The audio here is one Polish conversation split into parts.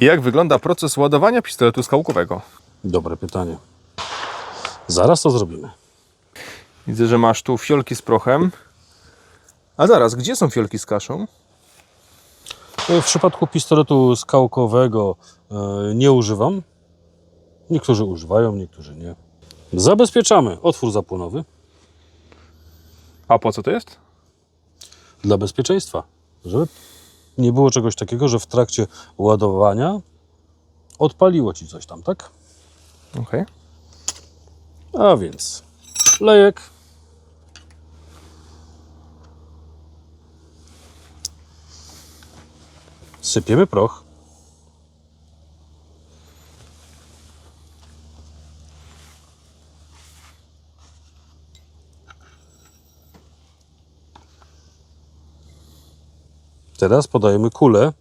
Jak wygląda proces ładowania pistoletu skałkowego? Dobre pytanie. Zaraz to zrobimy. Widzę, że masz tu fiolki z prochem. A zaraz, gdzie są fiolki z kaszą? W przypadku pistoletu skałkowego e, nie używam. Niektórzy używają, niektórzy nie. Zabezpieczamy otwór zapłonowy A po co to jest? dla bezpieczeństwa, żeby nie było czegoś takiego, że w trakcie ładowania odpaliło ci coś tam, tak? Okej. A więc lejek. Sypiemy proch. Teraz podajemy kulę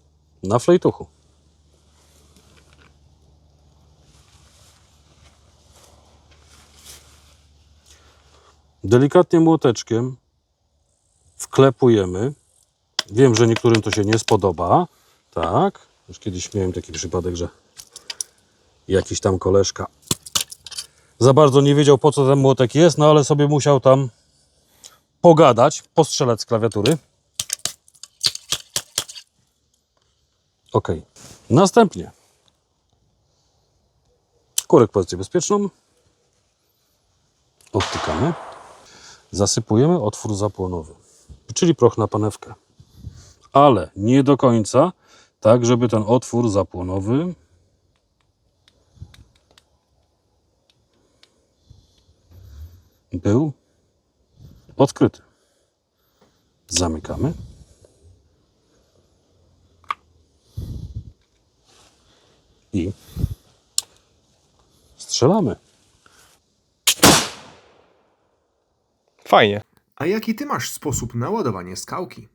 na flejtuchu. Delikatnie młoteczkiem wklepujemy. Wiem, że niektórym to się nie spodoba. Tak. Już kiedyś miałem taki przypadek, że jakiś tam koleżka za bardzo nie wiedział, po co ten młotek jest, no ale sobie musiał tam pogadać, postrzelać z klawiatury. Ok. Następnie kurek pozycję bezpieczną. Odtykamy. Zasypujemy otwór zapłonowy, czyli proch na panewkę. Ale nie do końca, tak żeby ten otwór zapłonowy był odkryty. Zamykamy. I strzelamy. Fajnie. A jaki ty masz sposób na ładowanie skałki?